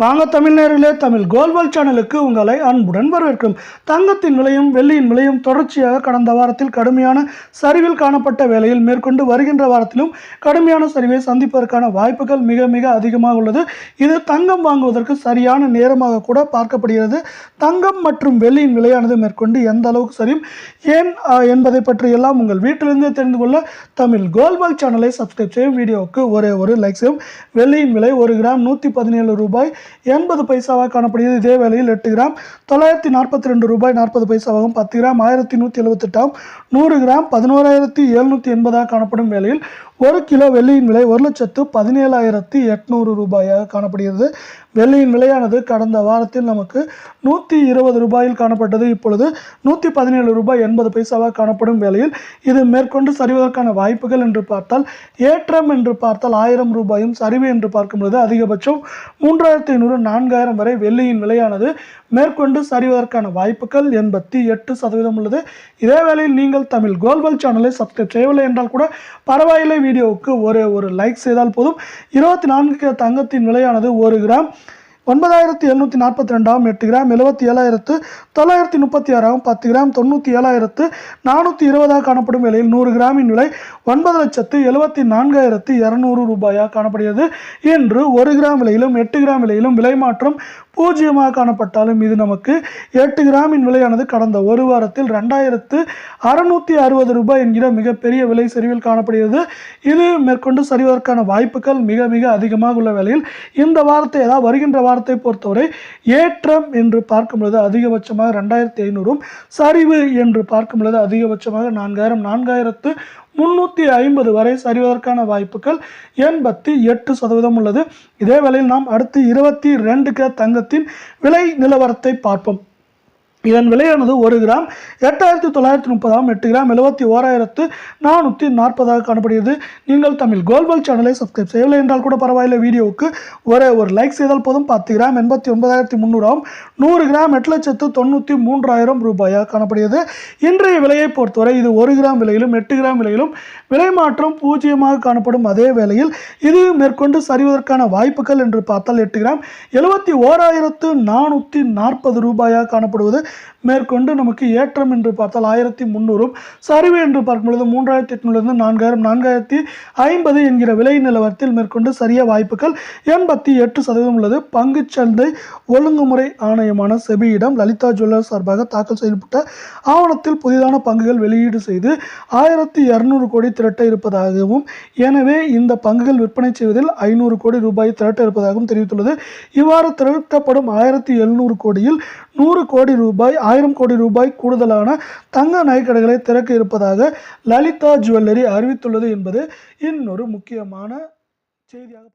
வாங்க தமிழ்நேரிலே தமிழ் கோல்வால் சேனலுக்கு உங்களை அன்புடன் வரவேற்கும். தங்கத்தின் விலையும் வெள்ளியின் விலையும் தொடர்ச்சியாக கடந்த வாரத்தில் கடுமையான சரிவில் காணப்பட்ட வேளையில் மேற்கொண்டு வருகின்ற வாரத்திலும் கடுமையான சரிவை சந்திப்பதற்கான வாய்ப்புகள் மிக மிக அதிகமாக உள்ளது. இது தங்கம் வாங்குவதற்கு சரியான நேரமாக கூட பார்க்கப்படுகிறது. தங்கம் மற்றும் வெள்ளியின் விலையானது மேற்கொண்டு எந்த அளவுக்கு சரியும் ஏன் என்பதை பற்றி எல்லாம் உங்கள் வீட்டிலிருந்தே தெரிந்து கொள்ள தமிழ் கோல்வால் சேனலை சப்ஸ்கிரைப் செய்யும் வீடியோவுக்கு ஒரே ஒரு லைக் செய்யும். வெள்ளியின் விலை ஒரு கிராம் நூற்றி பதினேழு ரூபாய். எண்பது பைசாவாக காணப்படுகிறது. இதே வேளையில் எட்டு கிராம் தொள்ளாயிரத்தி நாற்பத்தி ரெண்டு ரூபாய் நாற்பது பைசாவாகவும் பத்து கிராம் ஆயிரத்தி நூற்றி எழுபத்தெட்டாம் நூறு கிராம் பதினோராயிரத்தி எழுநூற்றி எண்பதாக காணப்படும் வேளையில் ஒரு கிலோ வெள்ளியின் விலை ஒரு லட்சத்து பதினேழாயிரத்தி எட்நூறு ரூபாயாக காணப்படுகிறது. வெள்ளியின் விலையானது கடந்த வாரத்தில் நமக்கு நூற்றி இருபது ரூபாயில் காணப்பட்டது. இப்பொழுது நூற்றி பதினேழு ரூபாய் எண்பது பைசாவாக காணப்படும் வேளையில் இது மேற்கொண்டு சரிவதற்கான வாய்ப்புகள் என்று பார்த்தால் ஏற்றம் என்று பார்த்தால் ஆயிரம் ரூபாயும் சரிவு என்று பார்க்கும்பொழுது அதிகபட்சம் மூன்றாயிரத்தி ஐநூறு நான்காயிரம் வரை வெள்ளியின் விலையானது மேற்கொண்டு சரிவதற்கான வாய்ப்புகள் எண்பத்தி எட்டு சதவீதம் உள்ளது. இதே வேளையில் நீங்கள் தமிழ் கோல்வல் சேனலை சப்ஸ்கிரைப் செய்யவில்லை என்றால் கூட பரவாயில்லை வீடியோவுக்கு ஒரே ஒரு லைக் செய்தால் போதும். இருபத்தி நான்கு தங்கத்தின் விலையானது ஒரு கிராம் ஒன்பதாயிரத்தி எழுநூற்றி நாற்பத்தி ரெண்டாம் எட்டு கிராம் எழுபத்தி ஏழாயிரத்து தொள்ளாயிரத்தி முப்பத்தி ஆறாம் பத்து கிராம் தொண்ணூற்றி ஏழாயிரத்து நானூற்றி இருபதாக காணப்படும் விலையில் நூறு கிராமின் விலை ஒன்பது லட்சத்து எழுபத்தி நான்காயிரத்து இரநூறு ரூபாயாக காணப்படுகிறது. இன்று ஒரு கிராம் விலையிலும் எட்டு கிராம் விலையிலும் விலை மாற்றம் பூஜ்ஜியமாக காணப்பட்டாலும் இது நமக்கு எட்டு கிராமின் விலையானது. கடந்த ஒரு வாரத்தில் ரெண்டாயிரத்து அறுநூற்றி அறுபது ரூபாய் என்கிற மிகப்பெரிய விலை சரிவில் காணப்படுகிறது. இது மேற்கொண்டு சரிவதற்கான வாய்ப்புகள் மிக மிக அதிகமாக உள்ள வேளையில் இந்த வாரத்தை அதாவது வருகின்ற வாரத்தை பொறுத்தவரை ஏற்றம் என்று பார்க்கும் பொழுது அதிகபட்சமாக ரெண்டாயிரத்தி ஐநூறும் சரிவு என்று பார்க்கும் பொழுது அதிகபட்சமாக நான்காயிரம் நான்காயிரத்து முன்னூற்றி ஐம்பது வரை சரிவதற்கான வாய்ப்புகள் எண்பத்தி எட்டு சதவீதம் உள்ளது. இதே வேளையில் நாம் அடுத்து இருபத்தி ரெண்டு கிராம் தங்கத்தின் விலை நிலவரத்தை பார்ப்போம். இதன் விலையானது ஒரு கிராம் எட்டாயிரத்தி தொள்ளாயிரத்தி முப்பதாம் எட்டு கிராம் எழுபத்தி ஓராயிரத்து நானூற்றி நாற்பதாக காணப்படுகிறது. நீங்கள் தமிழ் கோல்பல் சேனலை சப்ஸ்கிரைப் செய்யவில்லை என்றால் கூட பரவாயில்லை. வீடியோவுக்கு ஒரே ஒரு லைக் செய்தால் போதும். பத்து கிராம் எண்பத்தி ஒன்பதாயிரத்தி முந்நூறாம் நூறு கிராம் எட்டு லட்சத்து தொண்ணூற்றி மூன்றாயிரம் ரூபாயாக காணப்படுகிறது. இன்றைய விலையை பொறுத்தவரை இது ஒரு கிராம் விலையிலும் எட்டு கிராம் விலையிலும் விலை மாற்றம் பூஜ்ஜியமாக காணப்படும். அதே வேளையில் இது மேற்கொண்டு சரிவதற்கான வாய்ப்புகள் என்று பார்த்தால் எட்டு கிராம் எழுபத்தி ஓராயிரத்து நானூற்றி நாற்பது ரூபாயாக காணப்படுவது. மேற்கொண்டு நமக்கு ஏற்றம் என்று பார்த்தால் ஆயிரத்தி முந்நூறும் சரிவு என்று பார்க்கும் பொழுது மூன்றாயிரத்தி எட்நூறுலேருந்து நான்காயிரம் நான்காயிரத்தி ஐம்பது என்கிற விலை நிலவரத்தில் மேற்கொண்டு சரிய வாய்ப்புகள் எண்பத்தி எட்டு சதவீதம் உள்ளது. பங்குச்சந்தை ஒழுங்குமுறை ஆணையமான செபியிடம் லலிதா ஜுவல்லர் சார்பாக தாக்கல் செய்யப்பட்ட ஆவணத்தில் புதிதான பங்குகள் வெளியீடு செய்து ஆயிரத்தி இரநூறு கோடி திரட்ட இருப்பதாகவும் எனவே இந்த பங்குகள் விற்பனை செய்வதில் ஐநூறு கோடி ரூபாய் திரட்ட இருப்பதாகவும் தெரிவித்துள்ளது. இவ்வாறு திரட்டப்படும் ஆயிரத்தி எழுநூறு கோடியில் நூறு கோடி ரூபாய் ரூபாய் ஆயிரம் கோடி ரூபாய் கூடுதலான தங்க நகைக்கடைகளை திறக்க இருப்பதாக லலிதா ஜுவல்லரி அறிவித்துள்ளது என்பது இன்னொரு முக்கியமான செய்தியாக